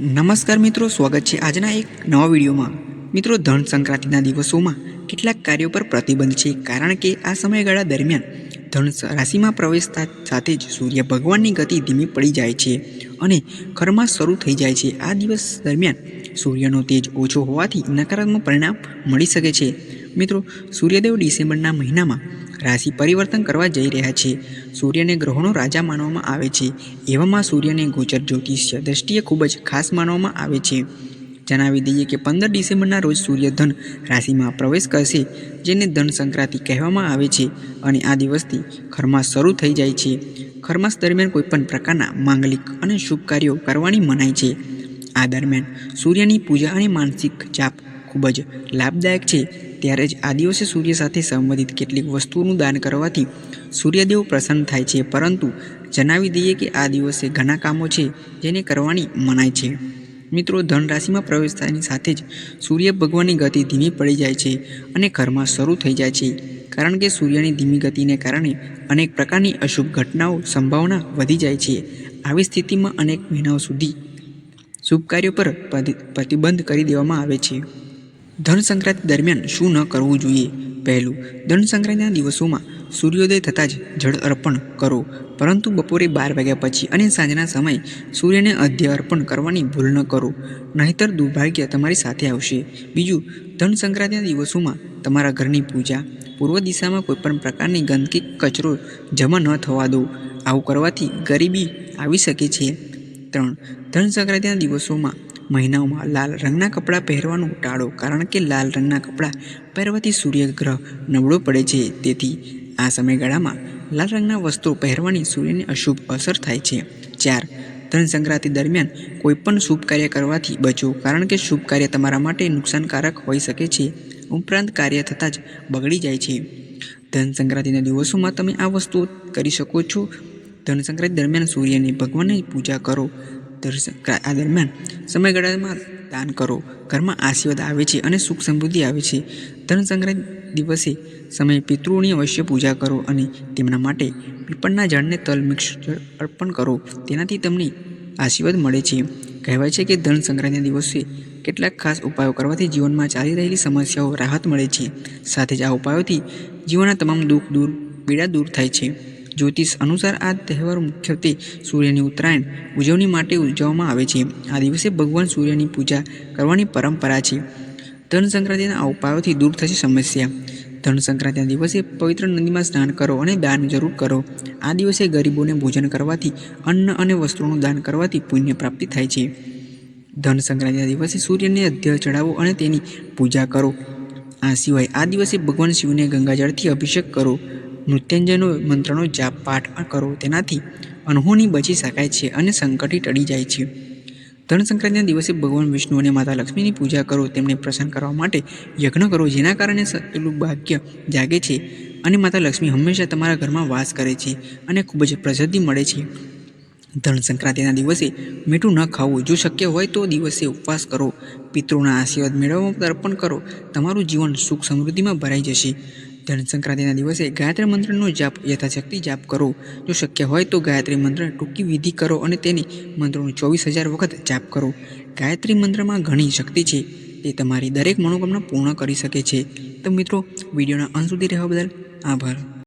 નમસ્કાર મિત્રો, સ્વાગત છે આજના એક નવા વિડીયોમાં. મિત્રો, ધન સંક્રાંતિના દિવસોમાં કેટલાક કાર્યો પર પ્રતિબંધ છે, કારણ કે આ સમયગાળા દરમિયાન ધન રાશિમાં પ્રવેશતા સાથે જ સૂર્ય ભગવાનની ગતિ ધીમી પડી જાય છે અને ખરમાસ શરૂ થઈ જાય છે. આ દિવસ દરમિયાન સૂર્યનો તેજ ઓછો હોવાથી નકારાત્મક પરિણામ મળી શકે છે. મિત્રો, સૂર્યદેવ ડિસેમ્બરના મહિનામાં રાશિ પરિવર્તન કરવા જઈ રહ્યા છે. સૂર્યને ગ્રહોનો રાજા માનવામાં આવે છે. એવામાં સૂર્યને ગોચર જ્યોતિષ્ય દ્રષ્ટિએ ખૂબ જ ખાસ માનવામાં આવે છે. જણાવી દઈએ કે પંદર ડિસેમ્બરના રોજ સૂર્ય ધન રાશિમાં પ્રવેશ કરશે, જેને ધન સંક્રાંતિ કહેવામાં આવે છે અને આ દિવસથી ખરમાસ શરૂ થઈ જાય છે. ખરમાસ દરમિયાન કોઈપણ પ્રકારના માંગલિક અને શુભ કાર્યો કરવાની મનાય છે. આ દરમિયાન સૂર્યની પૂજા અને માનસિક જાપ ખૂબ જ લાભદાયક છે. ત્યારે જ આ દિવસે સૂર્ય સાથે સંબંધિત કેટલીક વસ્તુઓનું દાન કરવાથી સૂર્યદેવ પ્રસન્ન થાય છે. પરંતુ જણાવી દઈએ કે આ દિવસે ઘણા કામો છે જેને કરવાની મનાય છે. મિત્રો ધન રાશિમાં પ્રવેશ થતાની સાથે જ સૂર્ય ભગવાનની ગતિ ધીમી પડી જાય છે અને ઘરમાં શરૂ થઈ જાય છે. કારણ કે સૂર્યની ધીમી ગતિને કારણે અનેક પ્રકારની અશુભ ઘટનાઓ સંભાવના વધી જાય છે. આવી સ્થિતિમાં અનેક મહિનાઓ સુધી શુભ કાર્યો પર પ્રતિબંધ કરી દેવામાં આવે છે. ધન સંક્રાંતિ દરમિયાન શું ન કરવું જોઈએ? પહેલું ધન સંક્રાંતિના દિવસોમાં સૂર્યોદય થતાં જ જળ અર્પણ કરો. પરંતુ બપોરે બાર વાગ્યા પછી અને સાંજના સમયે સૂર્યને અધ્ય અર્પણ કરવાની ભૂલ ન કરો. નહીતર દુર્ભાગ્ય તમારી સાથે આવશે. બીજું ધન સંક્રાંતિના દિવસોમાં તમારા ઘરની પૂજા, પૂર્વ દિશામાં કોઈપણ પ્રકારની ગંદકી, કચરો જમા ન થવા દો. આવું કરવાથી ગરીબી આવી શકે છે. ત્રણ ધન સંક્રાંતિના દિવસોમાં મહિનાઓમાં લાલ રંગના કપડાં પહેરવાનું ટાળો કારણ કે લાલ રંગના કપડાં પહેરવાથી સૂર્યગ્રહ નબળો પડે છે. તેથી આ સમયગાળામાં લાલ રંગના વસ્ત્રો પહેરવાની સૂર્યની અશુભ અસર થાય છે. ચાર ધન સંક્રાંતિ દરમિયાન કોઈપણ શુભ કાર્ય કરવાથી બચો, કારણ કે શુભ કાર્ય તમારા માટે નુકસાનકારક હોઈ શકે છે. ઉપરાંત કાર્ય થતાં જ બગડી જાય છે. ધન સંક્રાંતિના દિવસોમાં તમે આ વસ્તુઓ કરી શકો છો. ધન સંક્રાંતિ દરમિયાન સૂર્યની ભગવાનની પૂજા કરો. આ દરમિયાન સમયગાળામાં દાન કરો. ઘરમાં આશીર્વાદ આવે છે અને સુખ સમૃદ્ધિ આવે છે. ધન સંક્રાંતિ દિવસે સમયે પિતૃઓની અવશ્ય પૂજા કરો અને તેમના માટે પીપળના ઝાડને તલ મિક્સ અર્પણ કરો. તેનાથી તમને આશીર્વાદ મળે છે. કહેવાય છે કે ધન સંક્રાંતિના દિવસે કેટલાક ખાસ ઉપાયો કરવાથી જીવનમાં ચાલી રહેલી સમસ્યાઓ રાહત મળે છે. સાથે જ આ ઉપાયોથી જીવનના તમામ દુઃખ દૂર, પીડા દૂર થાય છે. જ્યોતિષ અનુસાર આ તહેવાર મુખ્યત્વે સૂર્યની ઉત્તરાયણ, ઉજવણી માટે ઉજવવામાં આવે છે. આ દિવસે ભગવાન સૂર્યની પૂજા કરવાની પરંપરા છે. ધન સંક્રાંતિના ઉપાયોથી દૂર થશે સમસ્યા. ધન સંક્રાંતિના દિવસે પવિત્ર નદીમાં સ્નાન કરો અને દાન જરૂર કરો. આ દિવસે ગરીબોને ભોજન કરવાથી, અન્ન અને વસ્ત્રોનું દાન કરવાથી પુણ્ય પ્રાપ્તિ થાય છે. ધન સંક્રાંતિના દિવસે સૂર્યને અધ્ય ચડાવો અને તેની પૂજા કરો. આ સિવાય આ દિવસે ભગવાન શિવને ગંગાજળથી અભિષેક કરો. મૃત્યુંજયનો મંત્રનો જાપ પાઠ કરો તેનાથી અનહોની બચી શકાય છે અને સંકટી ટળી જાય છે. ધન સંક્રાંતિના દિવસે ભગવાન વિષ્ણુ અને માતા લક્ષ્મીની પૂજા કરો, તેમને પ્રસન્ન કરવા માટે યજ્ઞ કરો, જેના કારણે સકેલું ભાગ્ય જાગે છે અને માતા લક્ષ્મી હંમેશા તમારા ઘરમાં વાસ કરે છે અને ખૂબ જ પ્રસિદ્ધિ મળે છે. ધન સંક્રાંતિના દિવસે મીઠું ન ખાવું, જો શક્ય હોય તો દિવસે ઉપવાસ કરો, પિતૃના આશીર્વાદ મેળવવા તર્પણ કરો, તમારું જીવન સુખ સમૃદ્ધિમાં ભરાઈ જશે. ધન સંક્રાંતિના દિવસે ગાયત્રી મંત્રનો જાપ, યથાશક્તિ જાપ કરો. જો શક્ય હોય તો ગાયત્રી મંત્ર ટૂંકી વિધિ કરો અને તેને મંત્રોનું ચોવીસ હજાર વખત જાપ કરો. ગાયત્રી મંત્રમાં ઘણી શક્તિ છે. તે તમારી દરેક મનોકામના પૂર્ણ કરી શકે છે. તો મિત્રો, વિડીયોના અંત સુધી રહેવા બદલ આભાર.